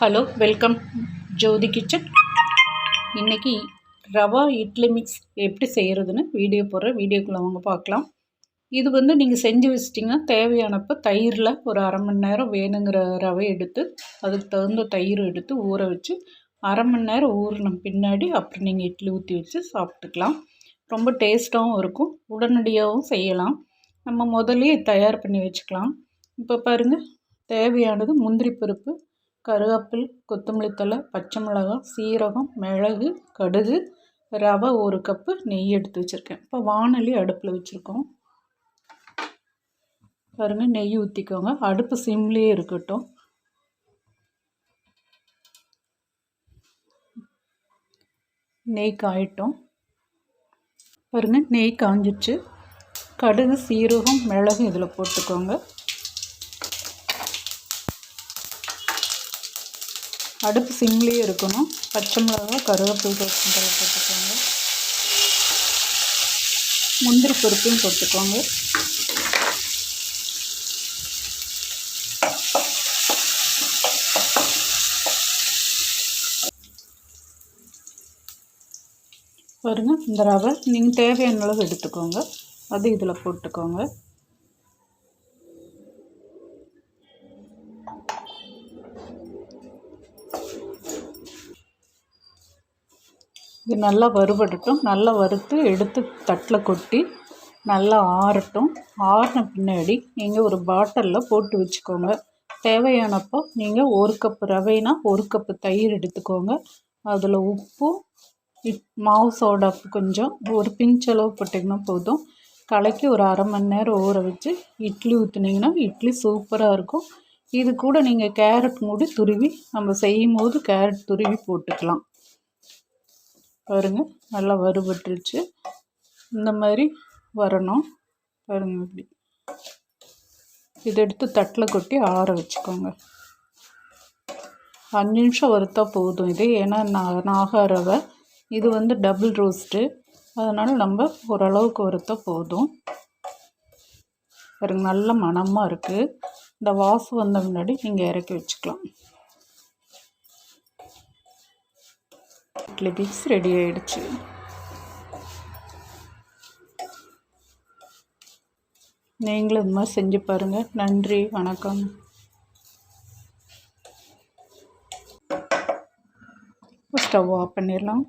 Hello welcome. ஜோதி kitchen. இன்றைக்கி rava idli mix எப்படி செய்கிறதுன்னு வீடியோ போடுற வீடியோக்குள்ளே அவங்க பார்க்கலாம். இது வந்து நீங்கள் செஞ்சு வச்சிட்டிங்கன்னா தேவையானப்போ தயிரில் ஒரு அரை மணி நேரம் வேணுங்கிற ரவை எடுத்து அதுக்கு தகுந்த தயிர் எடுத்து ஊற வச்சு அரை மணி நேரம் ஊறின பின்னாடி அப்புறம் நீங்கள் இட்லி ஊற்றி வச்சு சாப்பிட்டுக்கலாம். ரொம்ப டேஸ்ட்டாகவும் இருக்கும். உடனடியாகவும் செய்யலாம். நம்ம முதலே தயார் பண்ணி வச்சுக்கலாம். இப்போ பாருங்கள் தேவையானது முந்திரி பருப்பு கருவேப்பில் கொத்தமல்லி தழை பச்சை மிளகாய் சீரகம் மிளகு கடுகு ரவை ஒரு கப்பு நெய் எடுத்து வச்சுருக்கேன். இப்போ வானொலி அடுப்பில் வச்சுருக்கோம். பாருங்கள் நெய் ஊற்றிக்கோங்க அடுப்பு சிம்லேயே இருக்கட்டும். நெய் காயட்டும். பாருங்கள் நெய் காஞ்சிச்சு கடுகு சீரகம் மிளகு இதில் போட்டுக்கோங்க. அடுப்பு சிம்லேயே இருக்கணும். பச்சை மிளகா கருவேப்பிலை தோசை போட்டுக்கோங்க. முந்திரி பருப்பையும் போட்டுக்கோங்க. பாருங்கள் இந்த ரவை நீங்கள் தேவையான அளவு எடுத்துக்கோங்க. அது இதில் போட்டுக்கோங்க. இது நல்லா வறுபடட்டும். நல்லா வறுத்து எடுத்து தட்டில் கொட்டி நல்லா ஆறட்டும். ஆறின பின்னாடி நீங்கள் ஒரு பாட்டிலில் போட்டு வச்சுக்கோங்க. தேவையானப்போ நீங்கள் ஒரு கப்பு ரவைனா ஒரு கப்பு தயிர் எடுத்துக்கோங்க. அதில் உப்பு மாவு சோடா கொஞ்சம் ஒரு பிஞ்ச் அளவு போட்டிங்கன்னா போதும். கலக்கி ஒரு அரை மணி நேரம் ஊற வச்சு இட்லி ஊற்றுனீங்கன்னா இட்லி சூப்பராக இருக்கும். இது கூட நீங்கள் கேரட் மூடி துருவி நம்ம செய்யும் போது கேரட் துருவி போட்டுக்கலாம். பாருங்கள் நல்லா வறுபட்டுருச்சு. இந்த மாதிரி வரணும். பாருங்கள் இப்படி. இதை எடுத்து தட்டில் கொட்டி ஆற வச்சுக்கோங்க. அஞ்சு நிமிஷம் வறுத்தா போதும் இது. ஏன்னா நான் நாகாரவை இது வந்து டபுள் ரோஸ்ட்டு அதனால் நம்ம ஓரளவுக்கு வறுத்தா போதும். பாருங்கள் நல்ல மணமாக இருக்குது இந்த வாசம் வந்த முன்னாடி நீங்கள் இறக்கி வச்சுக்கலாம். இட்லி மிக்ஸ் ரெடி ஆயிடுச்சு. நீங்களும் இந்த மாதிரி செஞ்சு பாருங்கள் நன்றி வணக்கம். ஸ்டவ் ஆஃப் பண்ணிடலாம்.